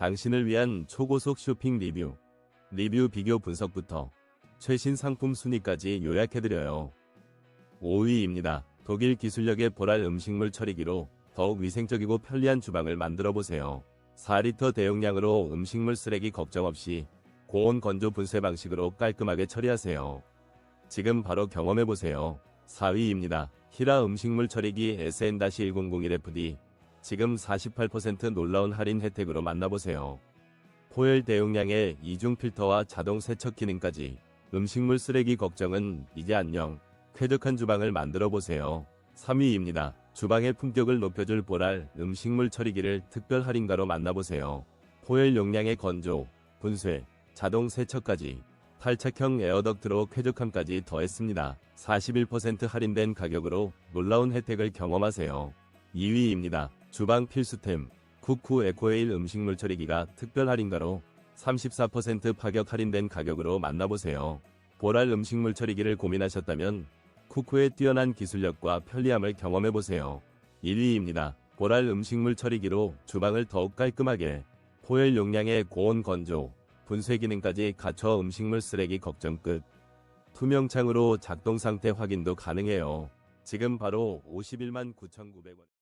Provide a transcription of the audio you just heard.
당신을 위한 초고속 쇼핑 리뷰, 리뷰 비교 분석부터 최신 상품 순위까지 요약해드려요. 5위입니다. 독일 기술력의 보랄 음식물 처리기로 더욱 위생적이고 편리한 주방을 만들어 보세요. 4리터 대용량으로 음식물 쓰레기 걱정 없이 고온 건조 분쇄 방식으로 깔끔하게 처리하세요. 지금 바로 경험해 보세요. 4위입니다. 히라 음식물 처리기 SN-1001FD 지금 48% 놀라운 할인 혜택으로 만나보세요. 포열 대용량의 이중 필터와 자동 세척 기능까지 음식물 쓰레기 걱정은 이제 안녕. 쾌적한 주방을 만들어 보세요. 3위입니다. 주방의 품격을 높여줄 보랄 음식물 처리기를 특별 할인가로 만나보세요. 포열 용량의 건조, 분쇄, 자동 세척까지 탈착형 에어덕트로 쾌적함까지 더했습니다. 41% 할인된 가격으로 놀라운 혜택을 경험하세요. 2위입니다. 주방 필수템 쿠쿠 에코에일 음식물 처리기가 특별 할인가로 34% 파격 할인된 가격으로 만나보세요. 보랄 음식물 처리기를 고민하셨다면 쿠쿠의 뛰어난 기술력과 편리함을 경험해보세요. 1위입니다. 보랄 음식물 처리기로 주방을 더욱 깔끔하게 포열 용량의 고온 건조, 분쇄 기능까지 갖춰 음식물 쓰레기 걱정 끝. 투명 창으로 작동 상태 확인도 가능해요. 지금 바로 51만 9,900원.